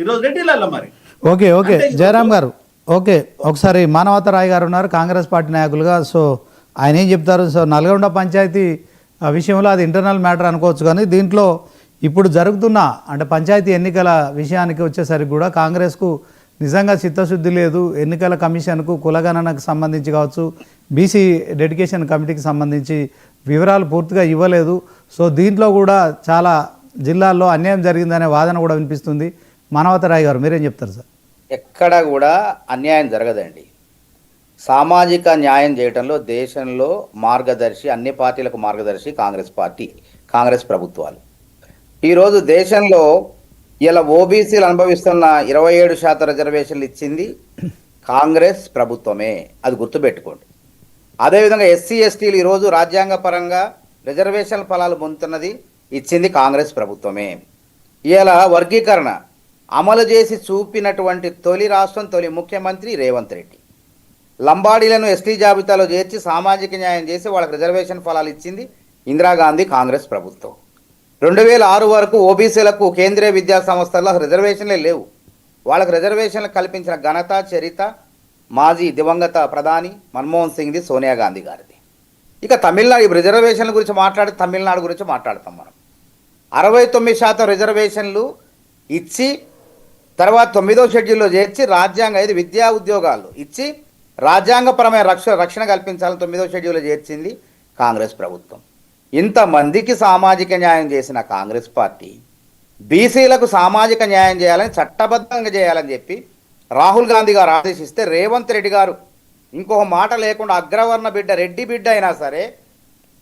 ఈరోజు రెడ్డిలలో మరి. Okay okay. Jayaram గారు ఓకే. ఒకసారి మానవత రాయ్ గారు ఉన్నారు కాంగ్రెస్ పార్టీ నాయకులుగా. సో ఆయన ఏం చెప్తారు? సో నల్గొండ పంచాయతీ విషయంలో అది ఇంటర్నల్ మ్యాటర్ అనుకోవచ్చు కానీ దీంట్లో ఇప్పుడు జరుగుతున్న అంటే పంచాయతీ ఎన్నికల విషయానికి వచ్చేసరికి కూడా కాంగ్రెస్కు నిజంగా చిత్తశుద్ధి లేదు. ఎన్నికల కమిషన్కు కులగణనకు సంబంధించి కావచ్చు బీసీ డెడికేషన్ కమిటీకి సంబంధించి వివరాలు పూర్తిగా ఇవ్వలేదు. సో దీంట్లో కూడా చాలా జిల్లాల్లో అన్యాయం జరిగిందనే వాదన కూడా వినిపిస్తుంది. మానవతరాయ్ గారు మీరేం చెప్తారు సార్? ఎక్కడ కూడా అన్యాయం జరగదండి. సామాజిక న్యాయం చేయడంలో దేశంలో మార్గదర్శి అన్ని పార్టీలకు మార్గదర్శి కాంగ్రెస్ పార్టీ కాంగ్రెస్ ప్రభుత్వాలు. ఈరోజు దేశంలో ఇలా ఓబీసీలు అనుభవిస్తున్న ఇరవై ఏడు శాతం రిజర్వేషన్లు ఇచ్చింది కాంగ్రెస్ ప్రభుత్వమే. అది గుర్తుపెట్టుకోండి. అదేవిధంగా ఎస్సీ ఎస్టీలు ఈరోజు రాజ్యాంగ పరంగా రిజర్వేషన్ ఫలాలు పొందుతున్నది ఇచ్చింది కాంగ్రెస్ ప్రభుత్వమే. ఇలా వర్గీకరణ అమలు చేసి చూపినటువంటి తొలి రాష్ట్రం తొలి ముఖ్యమంత్రి రేవంత్ రెడ్డి. లంబాడీలను ఎస్టీ జాబితాలో చేర్చి సామాజిక న్యాయం చేసి వాళ్ళకి రిజర్వేషన్ ఫలాలు ఇచ్చింది ఇందిరాగాంధీ కాంగ్రెస్ ప్రభుత్వం. రెండు వేల ఆరు వరకు ఓబీసీలకు కేంద్రీయ విద్యా సంస్థల్లో రిజర్వేషన్లే లేవు. వాళ్ళకు రిజర్వేషన్లు కల్పించిన ఘనత చరిత మాజీ దివంగత ప్రధాని మన్మోహన్ సింగ్ది సోనియా గాంధీ గారిది. ఇక తమిళనాడు రిజర్వేషన్ల గురించి మాట్లాడి తమిళనాడు గురించి మాట్లాడతాం మనం. అరవై తొమ్మిది శాతం రిజర్వేషన్లు ఇచ్చి తర్వాత తొమ్మిదో షెడ్యూల్లో చేర్చి రాజ్యాంగ ఇది విద్యా ఉద్యోగాలు ఇచ్చి రాజ్యాంగపరమైన రక్ష రక్షణ కల్పించాలని తొమ్మిదో షెడ్యూల్లో చేర్చింది కాంగ్రెస్ ప్రభుత్వం. ఇంతమందికి సామాజిక న్యాయం చేసిన కాంగ్రెస్ పార్టీ బీసీలకు సామాజిక న్యాయం చేయాలని చట్టబద్ధంగా చేయాలని చెప్పి రాహుల్ గాంధీ గారు ఆదేశిస్తే రేవంత్ రెడ్డి గారు ఇంకొక మాట లేకుండా అగ్రవర్ణ బిడ్డ రెడ్డి బిడ్డ అయినా సరే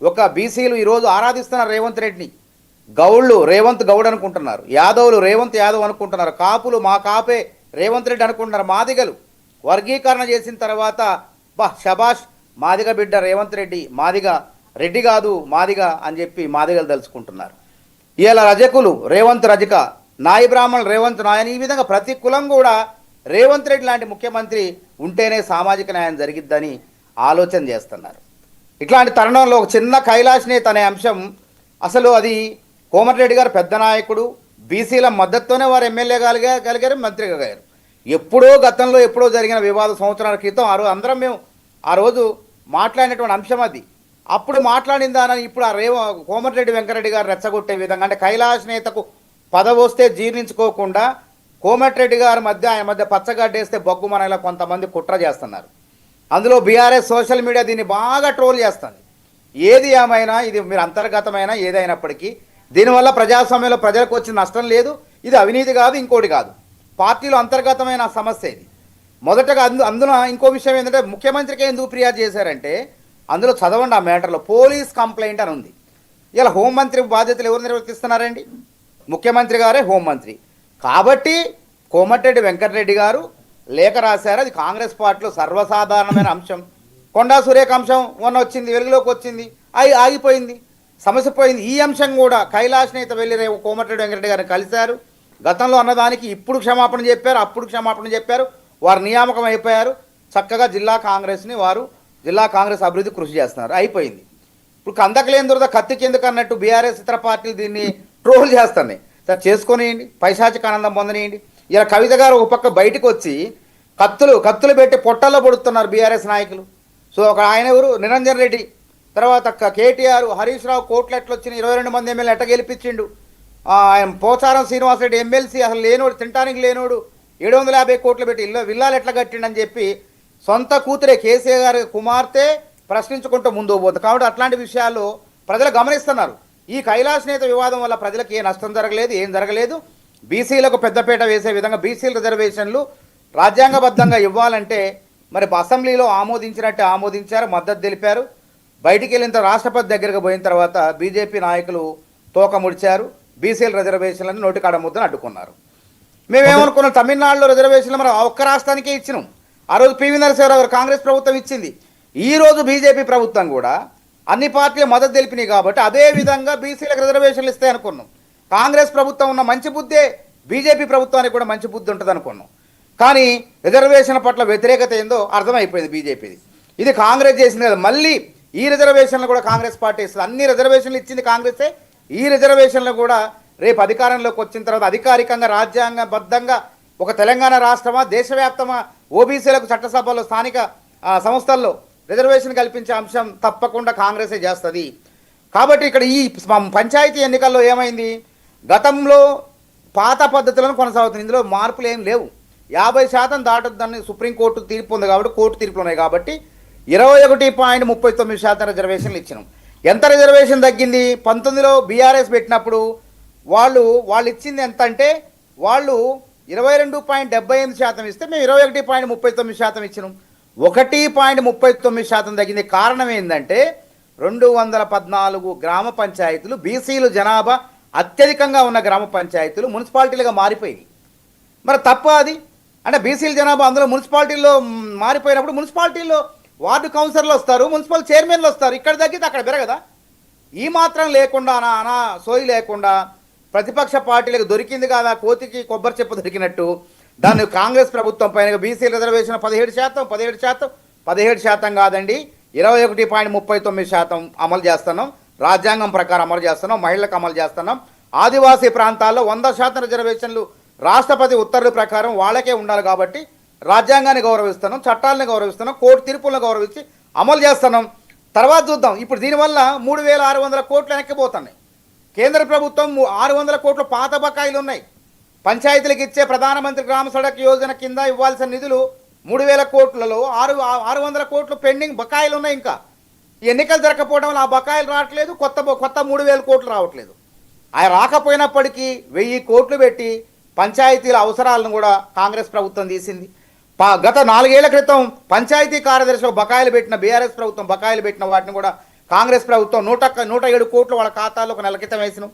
ఒక బీసీలు ఈరోజు ఆరాధిస్తున్నారు రేవంత్ రెడ్డిని. గౌళ్ళు రేవంత్ గౌడ్ అనుకుంటున్నారు. యాదవులు రేవంత్ యాదవ్ అనుకుంటున్నారు. కాపులు మా కాపే రేవంత్ రెడ్డి అనుకుంటున్నారు. మాదిగలు వర్గీకరణ చేసిన తర్వాత బా షబాష్ మాదిగ బిడ్డ రేవంత్ రెడ్డి మాదిగ రెడ్డి కాదు మాదిగ అని చెప్పి మాదిగలు తలుచుకుంటున్నారు ఇలా రజకులు రేవంత్ రజక నాయి బ్రాహ్మణులు రేవంత్ నాయని ఈ విధంగా ప్రతి కులం కూడా రేవంత్ రెడ్డి లాంటి ముఖ్యమంత్రి ఉంటేనే సామాజిక న్యాయం జరిగిద్దని ఆలోచన చేస్తున్నారు. ఇట్లాంటి తరుణంలో ఒక చిన్న కైలాష్ తనే అనే అంశం అసలు అది కోమటిరెడ్డి గారు పెద్ద నాయకుడు బీసీల మద్దతుతోనే వారు ఎమ్మెల్యే కలిగా కలిగారు మంత్రి కలిగారు ఎప్పుడో గతంలో ఎప్పుడో జరిగిన వివాద సంవత్సరాల క్రితం ఆ రోజు అందరం మేము ఆ రోజు మాట్లాడినటువంటి అంశం అది. అప్పుడు మాట్లాడిన దానని ఇప్పుడు ఆ రేవ కోమటిరెడ్డి వెంకరెడ్డి గారు రెచ్చగొట్టే విధంగా అంటే కైలాస నేతకు పదవొస్తే వస్తే జీర్ణించుకోకుండా కోమటిరెడ్డి గారి మధ్య ఆయన మధ్య పచ్చగడ్డేస్తే బొగ్గు మనలా కొంతమంది కుట్ర చేస్తున్నారు. అందులో బీఆర్ఎస్ సోషల్ మీడియా దీన్ని బాగా ట్రోల్ చేస్తుంది. ఏది ఏమైనా ఇది మీరు అంతర్గతమైన ఏదైనప్పటికీ దీనివల్ల ప్రజాస్వామ్యంలో ప్రజలకు వచ్చిన నష్టం లేదు. ఇది అవినీతి కాదు ఇంకోటి కాదు. పార్టీలో అంతర్గతమైన సమస్య ఇది. మొదటగా అందు అందులో ఇంకో విషయం ఏంటంటే ముఖ్యమంత్రికి ఎందుకు ఫిర్యాదు చేశారంటే అందులో చదవండి ఆ మ్యాటర్లో. పోలీస్ కంప్లైంట్ అని ఉంది. ఇలా హోంమంత్రి బాధ్యతలు ఎవరు నిర్వర్తిస్తున్నారండి? ముఖ్యమంత్రి గారే హోంమంత్రి. కాబట్టి కోమటిరెడ్డి వెంకటరెడ్డి గారు లేఖ రాశారు. అది కాంగ్రెస్ పార్టీలో సర్వసాధారణమైన అంశం. కొండా సురేఖ అంశం మొన్న వచ్చింది వెలుగులోకి వచ్చింది అయి ఆగిపోయింది. సమస్య పోయింది. ఈ అంశం కూడా కైలాస్ నేత వెళ్ళి రేపు కోమటిరెడ్డి వెంకటరెడ్డి గారిని కలిశారు. గతంలో అన్నదానికి ఇప్పుడు క్షమాపణ చెప్పారు అప్పుడు క్షమాపణ చెప్పారు. వారు నియామకం అయిపోయారు. చక్కగా జిల్లా కాంగ్రెస్ని వారు జిల్లా కాంగ్రెస్ అభివృద్ధి కృషి చేస్తున్నారు. అయిపోయింది. ఇప్పుడు కందకలేని దొరద కత్తికి ఎందుకు అన్నట్టు బీఆర్ఎస్ ఇతర పార్టీలు దీన్ని ట్రోల్ చేస్తున్నాయి. సార్ చేసుకొనియండి. పైశాచిక ఆనందం పొందనియండి. ఇలా కవిత గారు ఒక పక్క బయటకు వచ్చి కత్తులు కత్తులు పెట్టి పొట్టల్లో పొడుతున్నారు బీఆర్ఎస్ నాయకులు. సో ఒక ఆయన ఎవరు? నిరంజన్ రెడ్డి. తర్వాత కేటీఆర్ హరీష్ రావు కోట్లు ఎట్లా వచ్చిన ఇరవై రెండు మంది ఎమ్మెల్యే ఎట్ట గెలిపించిండు? ఆయన పోచారం శ్రీనివాసరెడ్డి ఎమ్మెల్సీ అసలు లేనోడు తినటానికి లేనోడు ఏడు వందల యాభై కోట్లు పెట్టి ఇల్లు విల్లాలు ఎట్లా కట్టిండని చెప్పి సొంత కూతురే కేసీఆర్ గారి కుమార్తె ప్రశ్నించుకుంటూ ముందు పోతుంది కాబట్టి అట్లాంటి విషయాలు ప్రజలు గమనిస్తున్నారు. ఈ కైలాస్ నేత వివాదం వల్ల ప్రజలకు ఏ నష్టం జరగలేదు ఏం జరగలేదు. బీసీలకు పెద్దపేట వేసే విధంగా బీసీల రిజర్వేషన్లు రాజ్యాంగబద్ధంగా ఇవ్వాలంటే మరి అసెంబ్లీలో ఆమోదించినట్టే ఆమోదించారు మద్దతు తెలిపారు. బయటికి వెళ్ళిన రాష్ట్రపతి దగ్గరకు పోయిన తర్వాత బీజేపీ నాయకులు తోక ముడిచారు. బీసీల రిజర్వేషన్లను నోటికాడ ముద్దను అడ్డుకున్నారు. మేమేమనుకున్నాం తమిళనాడులో రిజర్వేషన్లు మనం ఒక్క రాష్ట్రానికే ఇచ్చినాం. ఆ రోజు పివి నరసింహరావు గారు కాంగ్రెస్ ప్రభుత్వం ఇచ్చింది. ఈ రోజు బీజేపీ ప్రభుత్వం కూడా అన్ని పార్టీలు మద్దతు తెలిపినాయి కాబట్టి అదే విధంగా బీసీలకు రిజర్వేషన్లు ఇస్తాయి అనుకున్నాం. కాంగ్రెస్ ప్రభుత్వం ఉన్న మంచి బుద్ధే బీజేపీ ప్రభుత్వానికి కూడా మంచి బుద్ధి ఉంటుంది అనుకున్నాం. కానీ రిజర్వేషన్ పట్ల వ్యతిరేకత ఏందో అర్థమైపోయింది బీజేపీది. ఇది కాంగ్రెస్ చేసింది కదా మళ్ళీ ఈ రిజర్వేషన్లు కూడా కాంగ్రెస్ పార్టీ ఇస్తుంది. అన్ని రిజర్వేషన్లు ఇచ్చింది కాంగ్రెసే. ఈ రిజర్వేషన్లు కూడా రేపు అధికారంలోకి వచ్చిన తర్వాత అధికారికంగా రాజ్యాంగబద్ధంగా ఒక తెలంగాణ రాష్ట్రమా దేశవ్యాప్తమా ఓబీసీలకు చట్టసభలో స్థానిక సంస్థల్లో రిజర్వేషన్ కల్పించే అంశం తప్పకుండా కాంగ్రెసే చేస్తుంది. కాబట్టి ఇక్కడ ఈ పంచాయతీ ఎన్నికల్లో ఏమైంది? గతంలో పాత పద్ధతులను కొనసాగుతుంది. ఇందులో మార్పులు ఏం లేవు. యాభై శాతం దాటొద్దని సుప్రీంకోర్టు తీర్పు ఉంది కాబట్టి కోర్టు తీర్పులు ఉన్నాయి కాబట్టి ఇరవై ఒకటి పాయింట్ ముప్పై తొమ్మిది శాతం రిజర్వేషన్లు ఇచ్చినాం. ఎంత రిజర్వేషన్ తగ్గింది? పంతొమ్మిదిలో బీఆర్ఎస్ పెట్టినప్పుడు వాళ్ళు వాళ్ళు ఇచ్చింది ఎంత అంటే వాళ్ళు ఇరవై రెండు పాయింట్ డెబ్బై ఎనిమిది శాతం ఇస్తే మేము ఇరవై ఒకటి పాయింట్ ముప్పై తొమ్మిది శాతం ఇచ్చినాం. ఒకటి పాయింట్ ముప్పై తొమ్మిది శాతం తగ్గింది. కారణం ఏంటంటే రెండు వందల పద్నాలుగు గ్రామ పంచాయతీలు బీసీలు జనాభా అత్యధికంగా ఉన్న గ్రామ పంచాయతీలు మున్సిపాలిటీలుగా మారిపోయాయి మరి తప్ప అది? అంటే బీసీల జనాభా అందులో మున్సిపాలిటీల్లో మారిపోయినప్పుడు మున్సిపాలిటీల్లో వార్డు కౌన్సిలర్లు వస్తారు మున్సిపల్ చైర్మన్లు వస్తారు. ఇక్కడ తగ్గితే అక్కడ పెరగదా? ఈ మాత్రం లేకుండా అనా అనా సోయి లేకుండా ప్రతిపక్ష పార్టీలకు దొరికింది కాదా? కోతికి కొబ్బరి చెప్పు దొరికినట్టు. దాన్ని కాంగ్రెస్ ప్రభుత్వం పైన బీసీ రిజర్వేషన్ పదిహేడు శాతం పదిహేడు శాతం పదిహేడు శాతం కాదండి. ఇరవై ఒకటి పాయింట్ ముప్పై తొమ్మిది శాతం అమలు చేస్తున్నాం. రాజ్యాంగం ప్రకారం అమలు చేస్తున్నాం. మహిళలకు అమలు చేస్తున్నాం. ఆదివాసీ ప్రాంతాల్లో వంద శాతం రిజర్వేషన్లు రాష్ట్రపతి ఉత్తర్వుల ప్రకారం వాళ్ళకే ఉండాలి కాబట్టి రాజ్యాంగాన్ని గౌరవిస్తున్నాం చట్టాలను గౌరవిస్తున్నాం కోర్టు తీర్పులను గౌరవించి అమలు చేస్తున్నాం. తర్వాత చూద్దాం. ఇప్పుడు దీనివల్ల మూడు వేల ఆరు వందల కోట్లు వెనక్కిపోతున్నాయి. కేంద్ర ప్రభుత్వం ఆరు వందల కోట్ల పాత బకాయిలు ఉన్నాయి. పంచాయతీలకు ఇచ్చే ప్రధానమంత్రి గ్రామ సడక్ యోజన కింద ఇవ్వాల్సిన నిధులు మూడు వేల కోట్లలో ఆరు ఆరు వందల కోట్లు పెండింగ్ బకాయిలు ఉన్నాయి ఇంకా. ఈ ఎన్నికలు జరగకపోవడం వల్ల ఆ బకాయిలు రావట్లేదు కొత్త కొత్త మూడు వేల కోట్లు రావట్లేదు. ఆ రాకపోయినప్పటికీ వెయ్యి కోట్లు పెట్టి పంచాయతీల అవసరాలను కూడా కాంగ్రెస్ ప్రభుత్వం తీసింది. గత నాలుగేళ్ళ క్రితం పంచాయతీ కార్యదర్శిలో బకాయిలు పెట్టిన బీఆర్ఎస్ ప్రభుత్వం బకాయిలు పెట్టిన వాటిని కూడా కాంగ్రెస్ ప్రభుత్వం నూట నూట ఏడు కోట్లు వాళ్ళ ఖాతాలో ఒక నెల క్రితం వేసినాం.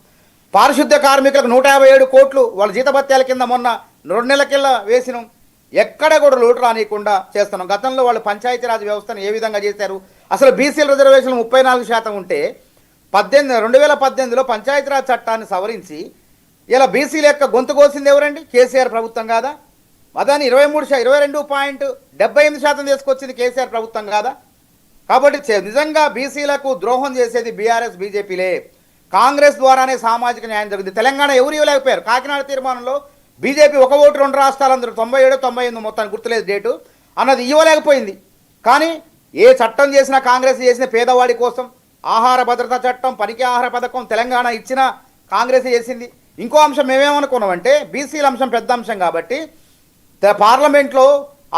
పారిశుద్ధ్య కార్మికులకు నూట యాభై ఏడు కోట్లు వాళ్ళ జీతభత్యాల కింద మొన్న రెండు నెలల కింద వేసినాం. ఎక్కడ కూడా లోటు రానియకుండా చేస్తున్నాం. గతంలో వాళ్ళు పంచాయతీరాజ్ వ్యవస్థను ఏ విధంగా చేశారు? అసలు బీసీల రిజర్వేషన్ ముప్పై నాలుగు శాతం ఉంటే పద్దెనిమిది రెండు వేల పద్దెనిమిదిలో పంచాయతీరాజ్ చట్టాన్ని సవరించి ఇలా బీసీల యొక్క గొంతు కోసింది ఎవరండి? కేసీఆర్ ప్రభుత్వం కాదా? అదాన్ని ఇరవై మూడు ఇరవై రెండు పాయింట్ డెబ్బై ఎనిమిది శాతం తీసుకొచ్చింది కేసీఆర్ ప్రభుత్వం కాదా? కాబట్టి చే- నిజంగా బీసీలకు ద్రోహం చేసేది బీఆర్ఎస్ బీజేపీలే. కాంగ్రెస్ ద్వారానే సామాజిక న్యాయం జరిగింది. తెలంగాణ ఎవరు ఇవ్వలేకపోయారు? కాకినాడ తీర్మానంలో బీజేపీ ఒక ఓటు రెండు రాష్ట్రాలందరూ తొంభై ఏడు తొంభై ఎనిమిది మొత్తానికి గుర్తులేదు డేటు. అన్నది ఇవ్వలేకపోయింది. కానీ ఏ చట్టం చేసినా కాంగ్రెస్ చేసిన పేదవాడి కోసం ఆహార భద్రత చట్టం పనికి ఆహార పథకం తెలంగాణ ఇచ్చిన కాంగ్రెస్ చేసింది. ఇంకో అంశం మేమేమనుకున్నామంటే బీసీల అంశం పెద్ద అంశం కాబట్టి పార్లమెంట్లో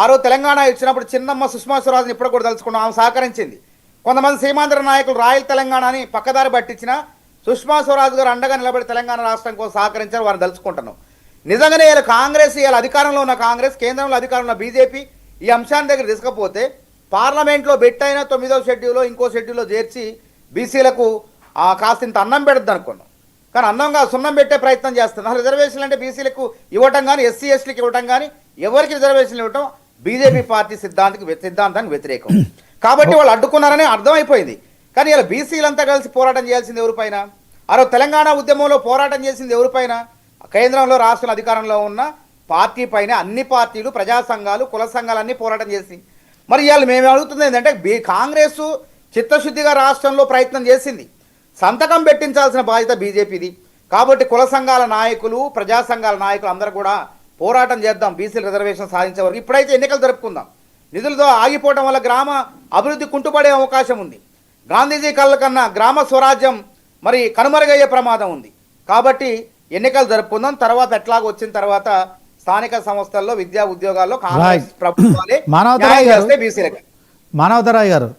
ఆరో తెలంగాణ ఇచ్చినప్పుడు చిన్నమ్మ సుష్మా స్వరాజ్ని ఇప్పుడు కూడా తలుచుకున్నాం. ఆమె సహకరించింది. కొంతమంది సీమాంధ్ర నాయకులు రాయల్ తెలంగాణ అని పక్కదారి పట్టించిన సుష్మా స్వరాజ్ గారు అండగా నిలబడి తెలంగాణ రాష్ట్రం కోసం సహకరించారు. వారిని తలుచుకుంటున్నాం. నిజంగానే ఇలా కాంగ్రెస్ ఇలా అధికారంలో ఉన్న కాంగ్రెస్ కేంద్రంలో అధికారంలో ఉన్న బీజేపీ ఈ అంశాన్ని దగ్గర తీసుకపోతే పార్లమెంట్లో బెట్టైన తొమ్మిదో షెడ్యూల్లో ఇంకో షెడ్యూల్లో చేర్చి బీసీలకు కాస్త ఇంత అన్నం పెడద్దు అనుకున్నాం. కానీ అన్నంగా సున్నం పెట్టే ప్రయత్నం చేస్తున్నారు రిజర్వేషన్లు అంటే బీసీలకు ఇవ్వటం కానీ ఎస్సీ ఎస్టీలకు ఇవ్వటం కానీ ఎవరికి రిజర్వేషన్లు ఇవ్వటం? బీజేపీ పార్టీ సిద్ధాంతికి సిద్ధాంతానికి వ్యతిరేకం. కాబట్టి వాళ్ళు అడ్డుకున్నారని అర్థమైపోయింది. కానీ ఇలా బీసీలంతా కలిసి పోరాటం చేయాల్సింది ఎవరిపైన అరో తెలంగాణ ఉద్యమంలో పోరాటం చేసింది ఎవరిపైన కేంద్రంలో రాష్ట్రంలో అధికారంలో ఉన్న పార్టీ పైన అన్ని పార్టీలు ప్రజా సంఘాలు కుల సంఘాలన్నీ పోరాటం చేసి. మరి ఇవాళ మేము అడుగుతుంది ఏంటంటే బీ కాంగ్రెస్ చిత్తశుద్ధిగా రాష్ట్రంలో ప్రయత్నం చేసింది. సంతకం పెట్టించాల్సిన బాధ్యత బీజేపీది కాబట్టి కుల సంఘాల నాయకులు ప్రజా సంఘాల నాయకులు అందరూ కూడా పోరాటం చేద్దాం బీసీల రిజర్వేషన్ సాధించే వరకు ఇప్పుడైతే ఎన్నికలు జరుపుకుందాం నిధులతో ఆగిపోవడం వల్ల గ్రామ అభివృద్ధి కుంటుపడే అవకాశం ఉంది గాంధీజీ కళ్ళ కన్నా గ్రామ స్వరాజ్యం మరి కనుమరుగయ్యే ప్రమాదం ఉంది కాబట్టి ఎన్నికలు జరుపుకుందాం తర్వాత ఎట్లాగో వచ్చిన తర్వాత స్థానిక సంస్థల్లో విద్యా ఉద్యోగాల్లో కాంగ్రెస్. ప్రభుత్వాలే మానవతరాయ్ గారు. మానవతరాయ్ గారు.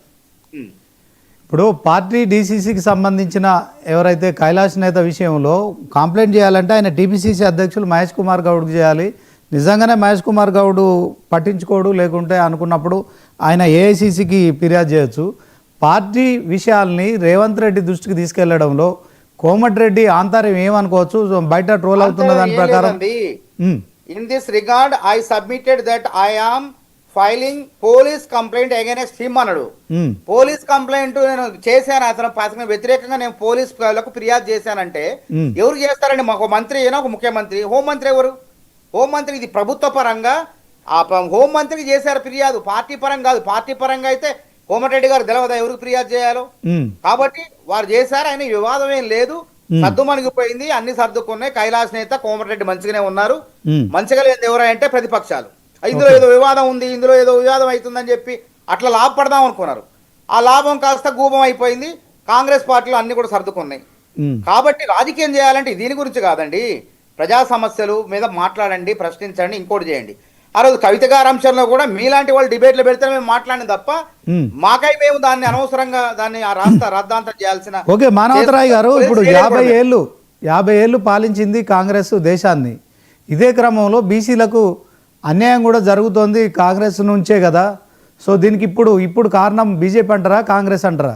ఇప్పుడు పార్టీ డీసీసీకి సంబంధించిన ఎవరైతే కైలాష్ నేత విషయంలో కంప్లైంట్ చేయాలంటే ఆయన టీపీసీసీ అధ్యక్షులు మహేష్ కుమార్ గౌడ్కి చేయాలి. నిజంగానే మహేష్ కుమార్ గౌడ్ పట్టించుకోడు లేకుంటే అనుకున్నప్పుడు ఆయన ఏఐసీసీకి ఫిర్యాదు చేయొచ్చు. పార్టీ విషయాల్ని రేవంత్ రెడ్డి దృష్టికి తీసుకెళ్ళడంలో కోమటిరెడ్డి ఆంతర్యం ఏమనుకోవచ్చు? బయట ట్రోల్ అవుతున్న దాని ప్రకారం లేదండి. Um, In this regard, I submitted that Filing police complaint against him అన్నాడు. పోలీస్ కంప్లైంట్ నేను చేశాను అతను పథకం వ్యతిరేకంగా నేను పోలీస్ ఫిర్యాదు చేశానంటే మ్. ఎవరు చేస్తారండి? మాకు మంత్రి అయినా ఒక ముఖ్యమంత్రి. హోంమంత్రి ఎవరు? హోంమంత్రి ఇది ప్రభుత్వ పరంగా ఆ హోంమంత్రికి చేశారు ఫిర్యాదు. పార్టీ పరంగా కాదు పార్టీ పరంగా అయితే కోమటిరెడ్డి గారు తెలవదా ఎవరికి ఫిర్యాదు చేయాలో? ఉమ్, కాబట్టి వారు చేశారు ఆయన వివాదం ఏం లేదు. సర్దు మణిగిపోయింది అన్ని సర్దుకున్నాయి. కైలాస్ నేత కోమటిరెడ్డి మంచిగానే ఉన్నారు. మంచిగా లేదు ఎవరంటే ప్రతిపక్షాలు. ఇందులో ఏదో వివాదం ఉంది ఇందులో ఏదో వివాదం అవుతుందని చెప్పి అట్లా లాభపడదాం అనుకున్నారు ఆ లాభం కాస్త గూపం అయిపోయింది కాంగ్రెస్ పార్టీలో అన్ని కూడా సర్దుకున్నాయి. కాబట్టి రాజకీయం చేయాలంటే దీని గురించి కాదండి ప్రజా సమస్యలు మీద మాట్లాడండి ప్రశ్నించండి ఇంకోటి చేయండి ఆ రోజు కవిత గారి అంశంలో కూడా మీలాంటి వాళ్ళు డిబేట్లు పెడితే మేము మాట్లాడిన తప్ప. మాకై మేము దాన్ని అనవసరంగా దాన్ని ఆ రాష్ట్ర రద్దాంతం చేయాల్సిన ఓకే మానవతరాయ్ గారు ఇప్పుడు యాభై. ఏళ్ళు యాభై ఏళ్ళు పాలించింది కాంగ్రెస్ దేశాన్ని ఇదే క్రమంలో బీసీలకు అన్యాయం కూడా జరుగుతోంది కాంగ్రెస్ నుంచే కదా. సో దీనికి ఇప్పుడు ఇప్పుడు కారణం బీజేపీ అంటారా కాంగ్రెస్ అంటారా?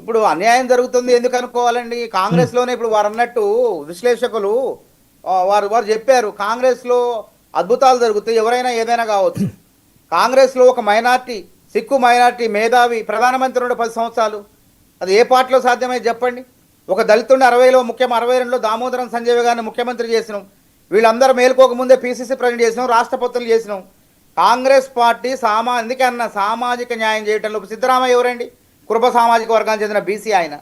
ఇప్పుడు అన్యాయం జరుగుతుంది ఎందుకు అనుకోవాలండి? కాంగ్రెస్లోనే ఇప్పుడు వారు అన్నట్టు విశ్లేషకులు వారు వారు చెప్పారు కాంగ్రెస్లో అద్భుతాలు జరుగుతాయి ఎవరైనా ఏదైనా కావచ్చు. కాంగ్రెస్లో ఒక మైనార్టీ సిక్కు మైనార్టీ మేధావి ప్రధానమంత్రి ఉండే పది సంవత్సరాలు. అది ఏ పార్టీలో సాధ్యమై చెప్పండి? ఒక దళితుండి అరవైలో ముఖ్యం అరవై రెండులో దామోదరం సంజయ్ గారిని ముఖ్యమంత్రి చేసినాం. వీళ్ళందరూ మేలుకోక ముందే పీసీసీ ప్రెసిడెంట్ చేసినాం రాష్ట్రపతులు చేసినాం. కాంగ్రెస్ పార్టీ సామా ఎందుకన్నా సామాజిక న్యాయం చేయటంలో సిద్ధరామయ్య ఎవరండి? కృప సామాజిక వర్గానికి చెందిన బీసీ ఆయన.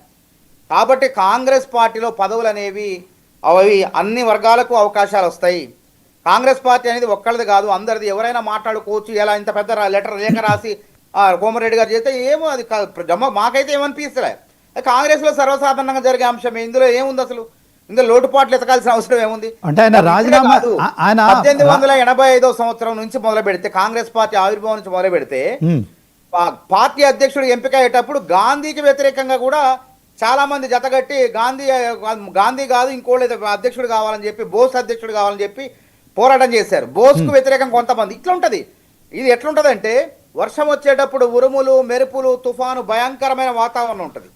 కాబట్టి కాంగ్రెస్ పార్టీలో పదవులు అనేవి అవి అన్ని వర్గాలకు అవకాశాలు వస్తాయి. కాంగ్రెస్ పార్టీ అనేది ఒక్కళ్ళది కాదు అందరిది. ఎవరైనా మాట్లాడుకోవచ్చు ఎలా ఇంత పెద్ద లెటర్ లేఖ రాసి ఆ, కోమరెడ్డి గారు చేస్తే ఏమో అది కా- జమ మాకైతే ఏమనిపిస్తలే. కాంగ్రెస్లో సర్వసాధారణంగా జరిగే అంశం ఇందులో ఏముంది అసలు? ఇందులో లోటుపాట్లు ఎతకాల్సిన అవసరం ఏముంది? అంటే ఆయన రాజీనామా- ఆయన- పద్దెనిమిది వందల ఎనభై ఐదో సంవత్సరం నుంచి మొదలు పెడితే కాంగ్రెస్ పార్టీ ఆవిర్భావం నుంచి మొదలు పెడితే పార్టీ అధ్యక్షుడు ఎంపిక అయ్యేటప్పుడు గాంధీకి వ్యతిరేకంగా కూడా చాలా మంది జతగట్టి గాంధీ గాంధీ కాదు ఇంకోళ్ళు అధ్యక్షుడు కావాలని చెప్పి బోస్ అధ్యక్షుడు కావాలని చెప్పి పోరాటం చేశారు. బోస్కు వ్యతిరేకం కొంతమంది. ఇట్లా ఉంటది. ఇది ఎట్లుంటదంటే వర్షం వచ్చేటప్పుడు ఉరుములు మెరుపులు తుఫాను భయంకరమైన వాతావరణం ఉంటది.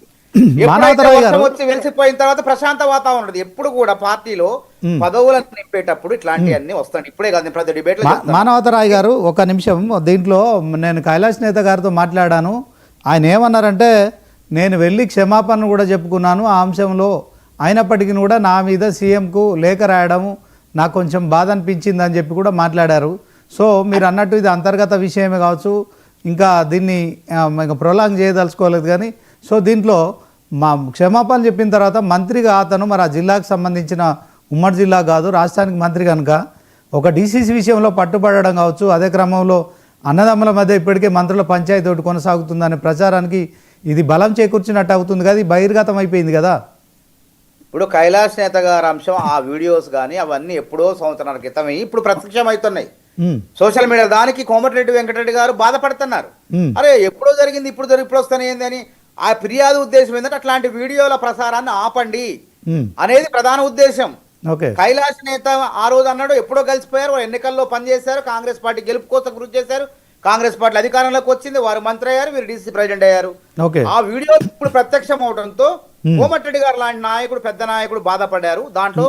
వచ్చి వెలిసిపోయిన తర్వాత ప్రశాంత వాతావరణం ఎప్పుడు కూడా పార్టీలో. పదవులను నింపేటప్పుడు ఇట్లాంటివన్నీ వస్తాయి. ఇప్పుడే కాదు ప్రతి డిబేట్ మానవతరాయ్ గారు ఒక నిమిషం దీంట్లో నేను కైలాష్ నేత గారితో మాట్లాడాను. ఆయన ఏమన్నారంటే నేను వెళ్ళి క్షమాపణ కూడా చెప్పుకున్నాను ఆ అంశంలో. అయినప్పటికీ కూడా నా మీద సీఎంకు లేఖ రాయడము నాకు కొంచెం బాధ అనిపించింది అని చెప్పి కూడా మాట్లాడారు. సో మీరు అన్నట్టు ఇది అంతర్గత విషయమే కావచ్చు. ఇంకా దీన్ని ఇంకా ప్రొలాంగ్ చేయదలుచుకోలేదు కానీ సో దీంట్లో మా క్షమాపణ చెప్పిన తర్వాత మంత్రిగా అతను మరి ఆ జిల్లాకు సంబంధించిన ఉమ్మడి జిల్లా కాదు రాష్ట్రానికి మంత్రి కనుక ఒక డీసీసీ విషయంలో పట్టుబడడం కావచ్చు అదే క్రమంలో అన్నదమ్ముల మధ్య ఇప్పటికే మంత్రుల పంచాయతీ ఒకటి కొనసాగుతుందనే ప్రచారానికి ఇది బలం చేకూర్చినట్టు అవుతుంది కదా ఇది బహిర్గతం అయిపోయింది కదా? ఇప్పుడు కైలాష్ నేత గారి అంశం ఆ వీడియోస్ కానీ అవన్నీ ఎప్పుడో సంవత్సరాల క్రితమే ఇప్పుడు ప్రత్యక్షం అవుతున్నాయి సోషల్ మీడియా దానికి కోమటిరెడ్డి వెంకటరెడ్డి గారు బాధపడుతున్నారు. అరే ఎప్పుడో జరిగింది ఇప్పుడు ఇప్పుడు వస్తానే ఏంది అని ఆ ఫిర్యాదు ఉద్దేశం ఏంటంటే అట్లాంటి వీడియోల ప్రసారాన్ని ఆపండి అనేది ప్రధాన ఉద్దేశం. కైలాష్ నేత ఆ రోజు అన్నాడు ఎప్పుడో కలిసిపోయారు వారు ఎన్నికల్లో పనిచేశారు కాంగ్రెస్ పార్టీ గెలుపు కోసం కృషి చేశారు కాంగ్రెస్ పార్టీ అధికారంలోకి వచ్చింది వారు మంత్రి అయ్యారు వీరు డీసీ ప్రెసిడెంట్ అయ్యారు. ఓకే. ఆ వీడియో ఇప్పుడు ప్రత్యక్షం అవడంతో. కోమటిరెడ్డి గారు లాంటి నాయకుడు పెద్ద నాయకుడు బాధపడ్డారు. దాంట్లో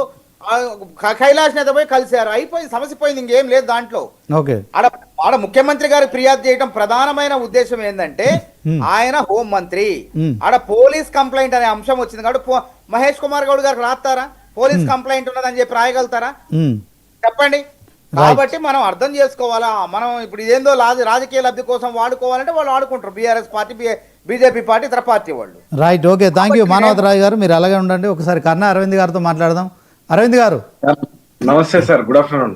కైలాష్ నేత పోయి కలిశారు. అయిపోయింది సమస్య పోయింది ఇంకేం లేదు దాంట్లో. ఓకే. ఆడ ఆడ ముఖ్యమంత్రి గారు ఫిర్యాదు చేయడం ప్రధానమైన ఉద్దేశం ఏంటంటే. ఆయన హోం మంత్రి. ఆడ పోలీస్ కంప్లైంట్ అనే అంశం వచ్చింది కాబట్టి మహేష్ కుమార్ గౌడ్ గారికి రాస్తారా? పోలీస్ కంప్లైంట్ ఉన్నదని చెప్పి రాయగలుగుతారా? చెప్పండి. కాబట్టి మనం అర్థం చేసుకోవాలా? మనం ఇప్పుడు ఇదేందో రాజ- రాజకీయ లబ్ధి కోసం వాడుకోవాలంటే వాళ్ళు వాడుకుంటారు. బీఆర్ఎస్ పార్టీ బీజేపీ పార్టీ ఇతర పార్టీ వాళ్ళు. రైట్. ఓకే. థ్యాంక్ యూ మానవతరాయ్ గారు మీరు అలాగే ఉండండి. ఒకసారి కన్నా అరవింద్ గారితో మాట్లాడదాం. అరవింద్ గారు. నమస్తే సార్ గుడ్ ఆఫ్టర్నూన్.